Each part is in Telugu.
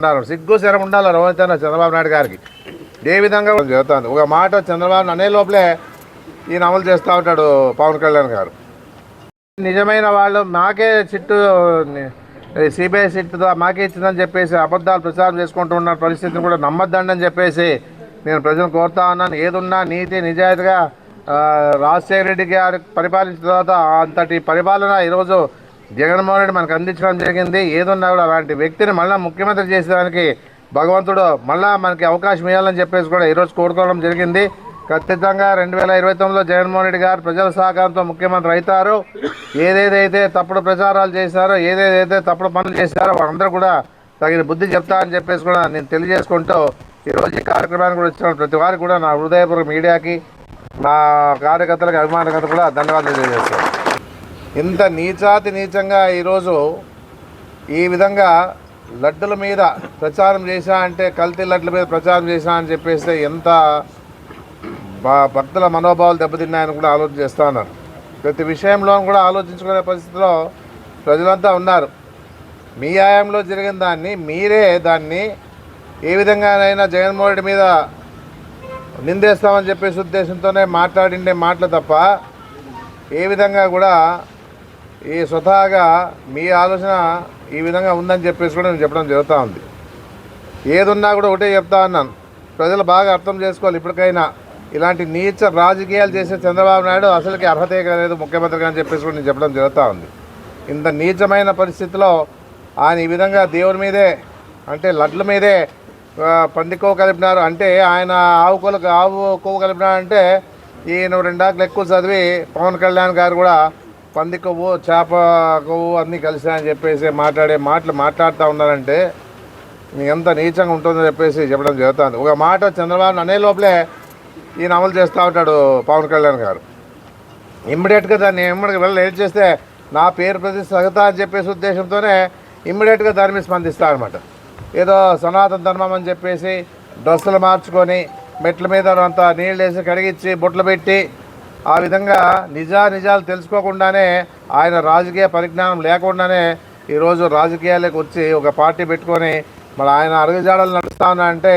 ఉన్నారు సిగ్గు శరం ఉండాలి రోహిత్ చంద్రబాబు నాయుడు గారికి. ఏ విధంగా చెబుతాను ఒక మాట చంద్రబాబు అనే లోపలే ఈయన అమలు చేస్తూ ఉంటాడు పవన్ కళ్యాణ్ గారు. నిజమైన వాళ్ళు మాకే చిట్టు సిబిఐ సిట్ మాకే ఇచ్చిందని చెప్పేసి అబద్ధాలు ప్రచారం చేసుకుంటూ ఉన్న పరిస్థితిని కూడా నమ్మద్దండి అని చెప్పేసి నేను ప్రజలు కోరుతా ఉన్నాను. ఏదున్నా నీతి నిజాయితీగా రాజశేఖర రెడ్డి గారు పరిపాలించిన తర్వాత అంతటి పరిపాలన ఈరోజు జగన్మోహన్ రెడ్డి మనకు అందించడం జరిగింది. ఏదున్నా కూడా అలాంటి వ్యక్తిని మళ్ళీ ముఖ్యమంత్రి చేసేదానికి భగవంతుడు మళ్ళీ మనకి అవకాశం ఇవ్వాలని చెప్పేసి కూడా ఈరోజు కోరుకోవడం జరిగింది. ఖచ్చితంగా రెండు వేల ఇరవై తొమ్మిదిలో జగన్మోహన్ రెడ్డి గారు ప్రజల సహకారంతో ముఖ్యమంత్రి అవుతారు. ఏదేదైతే తప్పుడు ప్రచారాలు చేశారో ఏదేదైతే తప్పుడు పనులు చేశారో వాళ్ళందరూ కూడా తగిన బుద్ధి చెప్తారని చెప్పేసి కూడా నేను తెలియజేసుకుంటూ ఈరోజు ఈ కార్యక్రమానికి కూడా వచ్చిన ప్రతి వారికి కూడా నా హృదయపూర్వక మీడియాకి నా కార్యకర్తలకు అభిమానకర్తలు కూడా ధన్యవాదాలు తెలియజేస్తాను ఇంత నీచాతి నీచంగా ఈరోజు ఈ విధంగా లడ్డుల మీద ప్రచారం చేశా అంటే కల్తీ లడ్డుల మీద ప్రచారం చేశా అని చెప్పేస్తే ఎంత భక్తుల మనోభావాలు దెబ్బతిన్నాయని కూడా ఆలోచన చేస్తూ ఉన్నారు. ప్రతి విషయంలో కూడా ఆలోచించుకునే పరిస్థితిలో ప్రజలంతా ఉన్నారు. మీ ఆయంలో జరిగిన దాన్ని మీరే దాన్ని ఏ విధంగానైనా జగన్మోహన్ రెడ్డి మీద నిందేస్తామని చెప్పేసి ఉద్దేశంతోనే మాట్లాడిండే మాటలు తప్ప ఏ విధంగా కూడా ఈ స్వతహాగా మీ ఆలోచన ఈ విధంగా ఉందని చెప్పేసి కూడా నేను చెప్పడం జరుగుతూ ఉంది. ఏదున్నా కూడా ఒకటే చెప్తా ఉన్నాను ప్రజలు బాగా అర్థం చేసుకోవాలి ఇప్పటికైనా. ఇలాంటి నీచ రాజకీయాలు చేసే చంద్రబాబు నాయుడు అసలుకి అర్హతే లేదు ముఖ్యమంత్రిగా అని చెప్పేసి కూడా నేను చెప్పడం జరుగుతూ ఉంది. ఇంత నీచమైన పరిస్థితిలో ఆయన ఈ విధంగా దేవుని మీదే అంటే లడ్ల మీదే ఆ, కలిపినారు అంటే ఆయన ఆవు కొలకు ఆవు కొవ్వు కలిపినారంటే ఈయన రెండాకులు ఎక్కువ చదివి పవన్ కళ్యాణ్ గారు కూడా పంది కొవ్వు చేప కొవ్వు అన్నీ కలిసాయని చెప్పేసి మాట్లాడే మాటలు మాట్లాడుతూ ఉన్నారంటే ఎంత నీచంగా ఉంటుందో చెప్పేసి చెప్పడం జరుగుతుంది. ఒక మాట చంద్రబాబు అనే లోపలే ఈయన అమలు చేస్తూ ఉంటాడు పవన్ కళ్యాణ్ గారు. ఇమ్మీడియట్గా దాన్ని ఇమ్మడికి వెళ్ళి ఏం చేస్తే నా పేరు ప్రతి సగతా అని చెప్పేసి ఉద్దేశంతోనే ఇమ్మీడియట్గా దాని మీద స్పందిస్తా అనమాట ఏదో సనాతన ధర్మం అని చెప్పేసి డ్రెస్సులు మార్చుకొని మెట్ల మీద అంతా నీళ్ళు వేసి కడిగించి బుట్టలు పెట్టి ఆ విధంగా నిజా నిజాలు తెలుసుకోకుండానే ఆయన రాజకీయ పరిజ్ఞానం లేకుండానే ఈరోజు రాజకీయాలకు వచ్చి ఒక పార్టీ పెట్టుకొని మరి ఆయన అడుగుజాడలు నడుస్తా అంటే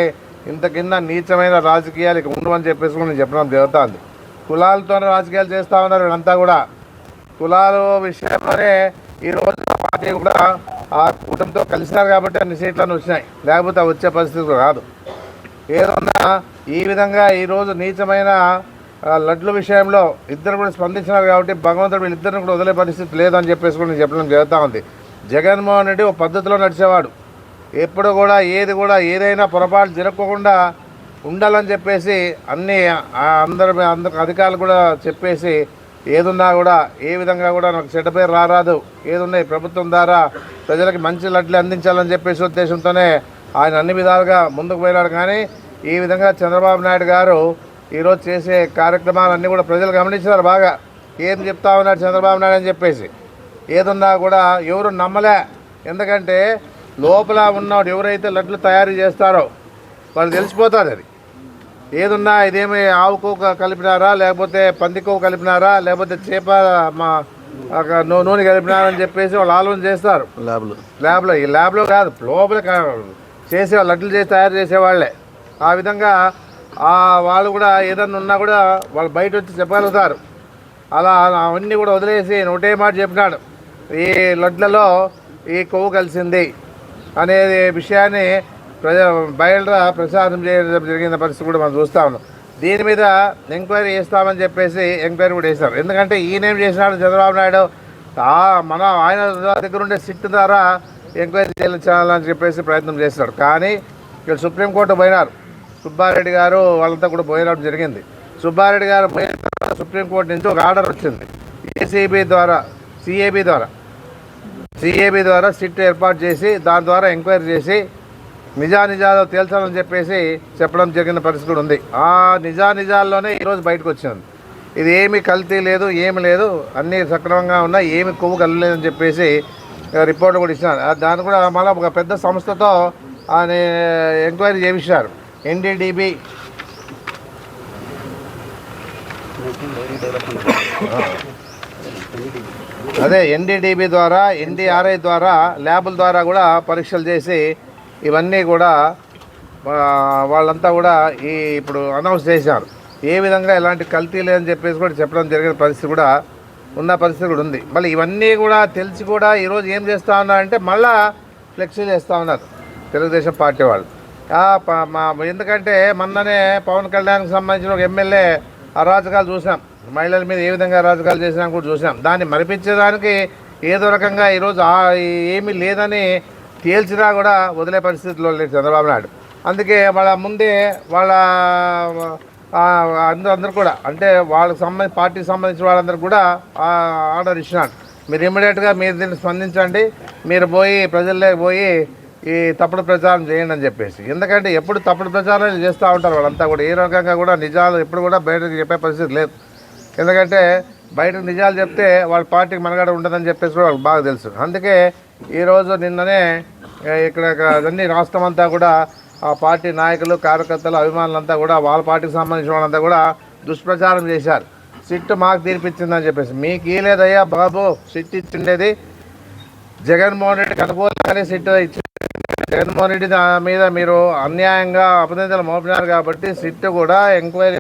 ఇంత కింద నీచమైన రాజకీయాలు ఇక ఉండవని చెప్పేసి నేను చెప్పడం జరుగుతుంది. కులాలతోనే రాజకీయాలు చేస్తూ ఉన్నారు వీళ్ళంతా కూడా. కులాల విషయంలోనే ఈ రోజు పార్టీ కూడా ఆ కూటమితో కలిసినారు కాబట్టి అన్ని సీట్లను వచ్చినాయి. లేకపోతే వచ్చే పరిస్థితి రాదు. ఏదన్నా ఈ విధంగా ఈరోజు నీచమైన లడ్ల విషయంలో ఇద్దరు కూడా స్పందించినారు కాబట్టి భగవంతుడు వీళ్ళిద్దరిని కూడా వదిలే పరిస్థితి లేదని చెప్పేసి కూడా నేను చెప్పడం జరుగుతూ ఉంది. జగన్మోహన్ రెడ్డి ఒక పద్ధతిలో నడిచేవాడు. ఎప్పుడు కూడా ఏది కూడా ఏదైనా పొరపాటు జరగకుండా ఉండాలని చెప్పేసి అన్ని అందరి అందరికి అధికారులు కూడా చెప్పేసి ఏదున్నా కూడా ఏ విధంగా కూడా నాకు చెడ్డ పేరు రారాదు. ఏదున్నాయి ప్రభుత్వం ద్వారా ప్రజలకి మంచి లడ్లు అందించాలని చెప్పేసి ఉద్దేశంతోనే ఆయన అన్ని విధాలుగా ముందుకు పోయినాడు. కానీ ఈ విధంగా చంద్రబాబు నాయుడు గారు ఈరోజు చేసే కార్యక్రమాలన్నీ కూడా ప్రజలు గమనించారు బాగా. ఏం చెప్తా ఉన్నాడు చంద్రబాబు నాయుడు అని చెప్పేసి. ఏదున్నా కూడా ఎవరు నమ్మలే. ఎందుకంటే లోపల ఉన్నవాడు ఎవరైతే లడ్లు తయారు చేస్తారో వాళ్ళు తెలిసిపోతుంది అది. ఏదున్నా ఇదేమి ఆవు కొవ్వు కలిపినారా లేకపోతే పంది కొవ్వు కలిపినారా లేకపోతే చేప మా నూనె కలిపినారని చెప్పేసి వాళ్ళు ఆలోచన చేస్తారు. ల్యాబ్లు. ల్యాబ్లో ఈ ల్యాబ్లో కాదు లోపల చేసే లడ్లు చేసి తయారు చేసేవాళ్ళే. ఆ విధంగా వాళ్ళు కూడా ఏదన్నా ఉన్నా కూడా వాళ్ళు బయట వచ్చి చెప్పగలుగుతారు. అలా అవన్నీ కూడా వదిలేసి ఒకటే మాట చెప్పినాడు. ఈ లడ్లలో ఈ కొవ్వు కలిసింది అనేది విషయాన్ని ప్రజ బయట ప్రసారం చేయడం జరిగిన పరిస్థితి కూడా మనం చూస్తా ఉన్నాం. దీని మీద ఎంక్వైరీ చేస్తామని చెప్పేసి ఎంక్వైరీ కూడా చేశారు. ఎందుకంటే ఈయనేం చేసినాడు? చంద్రబాబు నాయుడు ఆ మన ఆయన దగ్గర ఉండే సిట్ ద్వారా ఎంక్వైరీ చేయాలని చెప్పేసి ప్రయత్నం చేస్తాడు కానీ ఇక్కడ సుప్రీంకోర్టు పోయినారు. సుబ్బారెడ్డి గారు వాళ్ళంతా కూడా పోయినప్పుడు జరిగింది. సుబ్బారెడ్డి గారు పోయిన తర్వాత సుప్రీంకోర్టు నుంచి ఒక ఆర్డర్ వచ్చింది. ఏసీబీ ద్వారా సిఏబీ ద్వారా. సిఏబీ ద్వారా సిట్ ఏర్పాటు చేసి దాని ద్వారా ఎంక్వైరీ చేసి నిజానిజాలు తేల్చాలని చెప్పేసి చెప్పడం జరిగిన పరిస్థితి కూడా ఉంది. ఆ నిజానిజాల్లోనే ఈరోజు బయటకు వచ్చింది. ఇది ఏమి కల్తీ లేదు ఏమి లేదు. అన్నీ సక్రమంగా ఉన్నాయి ఏమి కొవ్వు కలలేదని చెప్పేసి రిపోర్ట్ కూడా ఇచ్చినారు. దాన్ని కూడా మళ్ళీ ఒక పెద్ద సంస్థతో ఆయన ఎంక్వైరీ చేయించారు ఎన్డీడీబీ. అదే ఎన్డీడీబీ ద్వారా ఎన్డీఆర్ఐ ద్వారా ల్యాబుల ద్వారా కూడా పరీక్షలు చేసి ఇవన్నీ కూడా వాళ్ళంతా కూడా ఈ ఇప్పుడు అనౌన్స్ చేశారు. ఏ విధంగా ఎలాంటి కల్తీ లేదని చెప్పేసి కూడా చెప్పడం జరిగిన పరిస్థితి కూడా ఉన్న పరిస్థితి కూడా ఉంది. మళ్ళీ ఇవన్నీ కూడా తెలిసి కూడా ఈరోజు ఏం చేస్తూ ఉన్నారంటే మళ్ళా ఫ్లెక్సీలు వేస్తూ ఉన్నారు తెలుగుదేశం పార్టీ వాళ్ళు. మా ఎందుకంటే మొన్ననే పవన్ కళ్యాణ్కి సంబంధించిన ఒక ఎమ్మెల్యే అరాజకాలు చూసాం. మహిళల మీద ఏ విధంగా అరాజకాలు చేసినా కూడా చూసాం. దాన్ని మరిపించడానికి ఏదో రకంగా ఈరోజు ఏమీ లేదని తేల్చినా కూడా వదిలే పరిస్థితిలో లేదు చంద్రబాబు నాయుడు. అందుకే వాళ్ళ ముందే వాళ్ళ అందరూ అందరూ కూడా అంటే వాళ్ళకి సంబంధించి పార్టీకి సంబంధించిన వాళ్ళందరూ కూడా ఆర్డర్ ఇచ్చినాడు మీరు ఇమ్మీడియట్గా మీరు దీన్ని స్పందించండి. మీరు పోయి ప్రజల్లోకి పోయి ఈ తప్పుడు ప్రచారం చేయండి అని చెప్పేసి. ఎందుకంటే ఎప్పుడు తప్పుడు ప్రచారం చేస్తూ ఉంటారు వాళ్ళంతా కూడా. ఏ రకంగా కూడా నిజాలు ఎప్పుడు కూడా బయటకు చెప్పే పరిస్థితి లేదు. ఎందుకంటే బయటకు నిజాలు చెప్తే వాళ్ళ పార్టీకి మనగడ ఉండదని చెప్పేసి కూడా వాళ్ళకి బాగా తెలుసు. అందుకే ఈరోజు నిన్ననే ఇక్కడ అన్ని రాష్ట్రం అంతా కూడా ఆ పార్టీ నాయకులు కార్యకర్తలు అభిమానులంతా కూడా వాళ్ళ పార్టీకి సంబంధించిన వాళ్ళంతా కూడా దుష్ప్రచారం చేశారు. సిట్ మాకు తీర్పిచ్చిందని చెప్పేసి. మీకు ఏ లేదయ్యా బాబు సిట్ ఇచ్చిండేది జగన్మోహన్ రెడ్డి అనుకూలంగానే సిట్ ఇచ్చారు జగన్మోహన్ రెడ్డి దా- మీద మీరు అన్యాయంగా అభినందనలు మోపినారు కాబట్టి సిట్ కూడా ఎంక్వైరీ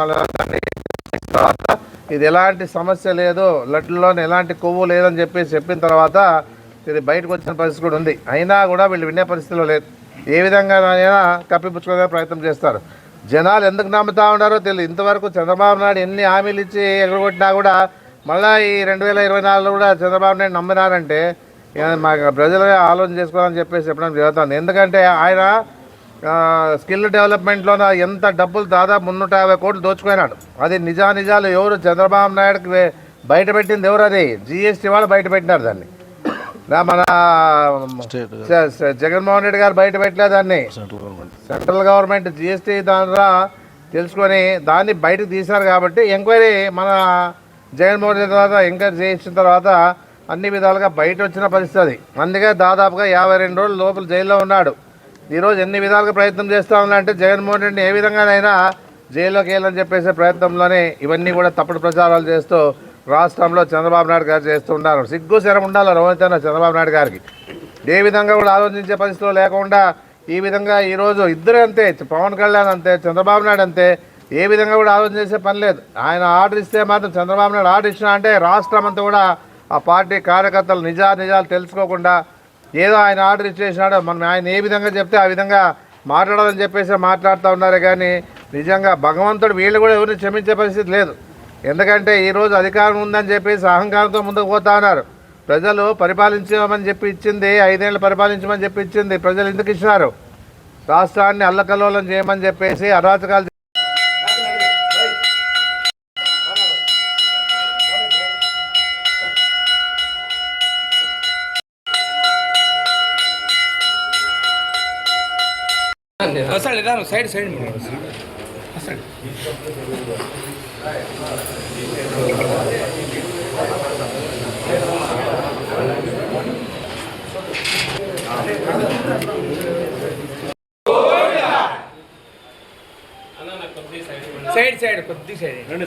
మళ్ళీ తర్వాత ఇది ఎలాంటి సమస్య లేదు లడ్డులో ఎలాంటి కొవ్వు లేదని చెప్పి చెప్పిన తర్వాత ఇది బయటకు వచ్చిన పరిస్థితి కూడా ఉంది. అయినా కూడా వీళ్ళు వినే పరిస్థితిలో లేదు ఏ విధంగా కప్పిపుచ్చుకునే ప్రయత్నం చేస్తారు. జనాలు ఎందుకు నమ్ముతా ఉన్నారో తెలియదు ఇంతవరకు చంద్రబాబు నాయుడు ఎన్ని హామీలు ఇచ్చి ఎగరగొట్టినా కూడా మళ్ళీ ఈ రెండు వేల ఇరవై నాలుగులో కూడా చంద్రబాబు నాయుడు నమ్మినారంటే ఇక మా ప్రజలే ఆలోచన చేసుకోవాలని చెప్పేసి చెప్పడం జరుగుతుంది. ఎందుకంటే ఆయన స్కిల్ డెవలప్మెంట్లోన ఎంత డబ్బులు దాదాపు మున్నూట యాభై కోట్లు దోచుకున్నాడు అది నిజా నిజాలు ఎవరు? చంద్రబాబు నాయుడుకి బయట పెట్టింది ఎవరు అది? జిఎస్టీ వాళ్ళు బయట పెట్టినారు దాన్ని. మన జగన్మోహన్ రెడ్డి గారు బయట పెట్టలేదు దాన్ని. Central government. జిఎస్టీ ద్వారా తెలుసుకొని దాన్ని బయటకు తీశారు కాబట్టి ఎంక్వైరీ మన జగన్మోహన్ రెడ్డి తర్వాత ఎంకరేజ్ చేయించిన తర్వాత అన్ని విధాలుగా బయట వచ్చిన పరిస్థితి అది. అందుకే దాదాపుగా యాభై రెండు రోజులు లోపల జైల్లో ఉన్నాడు. ఈరోజు ఎన్ని విధాలుగా ప్రయత్నం చేస్తా ఉన్నారంటే జగన్మోహన్ రెడ్డిని ఏ విధంగానైనా జైల్లోకి వెళ్ళని చెప్పేసే ప్రయత్నంలోనే ఇవన్నీ కూడా తప్పుడు ప్రచారాలు చేస్తూ రాష్ట్రంలో చంద్రబాబు నాయుడు గారు చేస్తూ ఉన్నారు. సిగ్గు శరం ఉండాలి రవణితన చంద్రబాబు నాయుడు గారికి. ఏ విధంగా కూడా ఆలోచించే పరిస్థితిలో లేకుండా ఈ విధంగా ఈరోజు ఇద్దరు అంతే పవన్ కళ్యాణ్ అంతే చంద్రబాబు నాయుడు అంతే ఏ విధంగా కూడా ఆలోచన చేసే పని లేదు. ఆయన ఆర్డర్ ఇస్తే మాత్రం చంద్రబాబు నాయుడు ఆర్డర్ ఇచ్చినా అంటే రాష్ట్రం అంతా కూడా ఆ పార్టీ కార్యకర్తలు నిజా నిజాలు తెలుసుకోకుండా ఏదో ఆయన ఆర్డర్ ఇచ్చేసినాడో మనం ఆయన ఏ విధంగా చెప్తే ఆ విధంగా మాట్లాడాలని చెప్పేసి మాట్లాడుతూ ఉన్నారే కానీ నిజంగా భగవంతుడు వీళ్ళు కూడా ఎవరిని క్షమించే పరిస్థితి లేదు. ఎందుకంటే ఈరోజు అధికారం ఉందని చెప్పేసి అహంకారంతో ముందుకు పోతా ఉన్నారు. ప్రజలు పరిపాలించమని చెప్పి ఇచ్చింది ఐదేళ్ళు పరిపాలించమని చెప్పి ఇచ్చింది ప్రజలు ఎందుకు ఇచ్చినారు? రాష్ట్రాన్ని అల్లకల్లోలం చేయమని చెప్పేసి అరాచకాలు వస్తాడు ఇదాను సైడ్ సైడ్ వస్తాడు సైడ్ సైడ్ కొద్ది సైడ్. రండి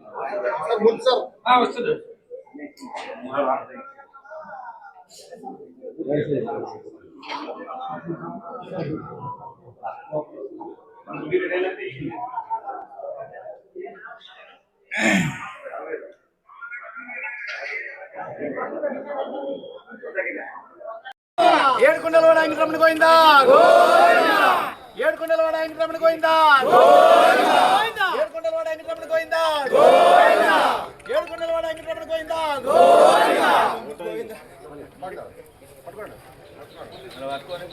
వస్తుంది. ఏడుకొండల వాడ వెంకటరమణ ఏడుకొండల వాడ వెంకటరమణ గోవిందా ఏడుకొండల వాడ వెంకటరమణ గోవిందా ఏడుకొండల వాడ వెంకటరమణ గోవిందా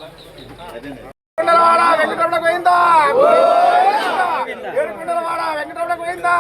ఏడుకొండల ఏడుకొండలవాడ వెంకటరమణ గోవిందా? వెంకటరమణ గోవిందా?